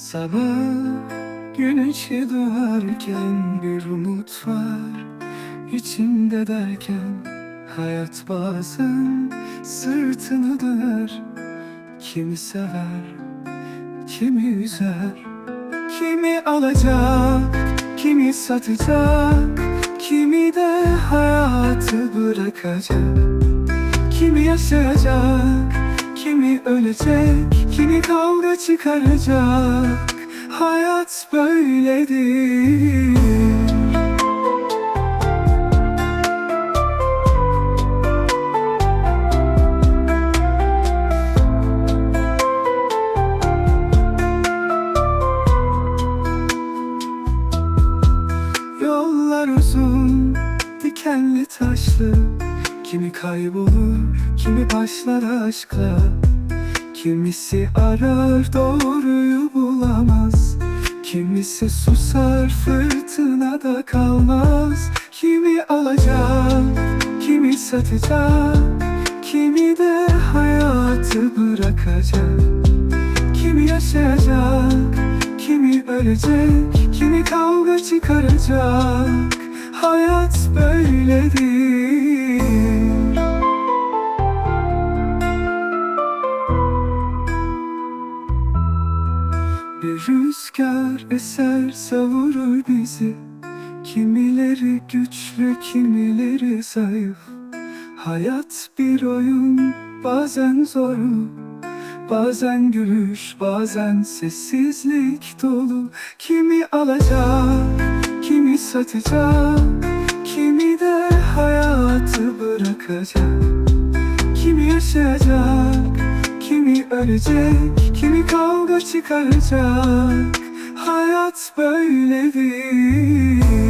Sabah güneşi doğarken bir umut var içimde derken Hayat bazen sırtını döner. Kimi sever, kimi üzer Kimi alacak, kimi satacak Kimi de hayatı bırakacak. Kimi yaşayacak, kimi ölecek Kimi kavga çıkaracak. Hayat böyledir. Yollar uzun, dikenli taşlı. Kimi kaybolur, kimi başlar aşkla Kimisi arar doğruyu bulamaz. Kimisi susar fırtınada kalmaz. Kimi alacak, kimi satacak. Kimi de hayatı bırakacak. Kimi yaşayacak, kimi ölecek. Kimi kavga çıkaracak rüzgar eser savurur bizi. Kimileri güçlü kimileri zayıf. Hayat bir oyun bazen zoru Bazen gülüş bazen sessizlik dolu. Kimi alacak kimi satacak Kimi de hayatı bırakacak. Kimi yaşayacak, kimi ölecek, kimi çıkaracak Hayat böyledir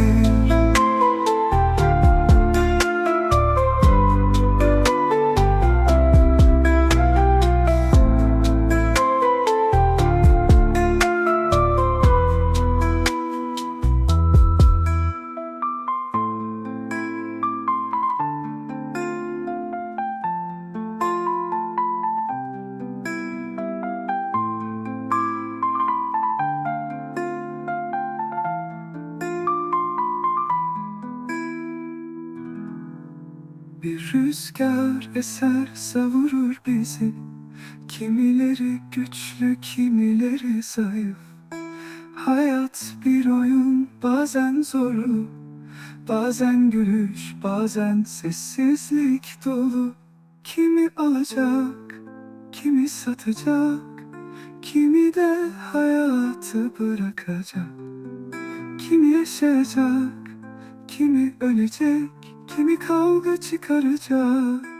Bir rüzgar eser savurur bizi. Kimileri güçlü kimileri zayıf. Hayat bir oyun bazen zoru. Bazen gülüş bazen sessizlik dolu. Kimi alacak kimi satacak. Kimi de hayatı bırakacak. Kimi yaşayacak Kimi ölecek, kimi kavga çıkaracak